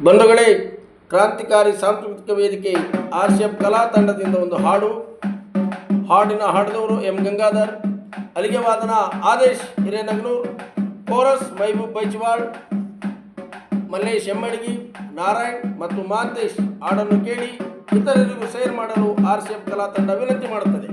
ಬಂಧುಗಳೇ, ಕ್ರಾಂತಿಕಾರಿ ಸಾಂಸ್ಕೃತಿಕ ವೇದಿಕೆ ಆರ್ ಸಿ ಎಫ್ ಕಲಾ ತಂಡದಿಂದ ಒಂದು ಹಾಡು. ಹಾಡಿನ ಹಾಡಿದವರು ಎಂ ಗಂಗಾಧರ್ ಅಲಿಗೆ ವಾದನ ಆದೇಶ್ ಹಿರೇನಗ್ನೂರ್, ಕೋರಸ್ ಮೈಬೂಬ್ ಬೈಜ್ವಾಳ್, ಮಲ್ಲೇಶ್ ಎಮ್ಮಡಿಗಿ ನಾರಾಯಣ್ ಮತ್ತು ಮಾಂತೇಶ್ ಹಾಡನ್ನು ಕೇಳಿ ಇತರರಿಗೂ ಶೇರ್ ಮಾಡಲು ಆರ್ ಸಿ ಎಫ್ ಕಲಾ ತಂಡ ವಿನಂತಿ ಮಾಡುತ್ತದೆ.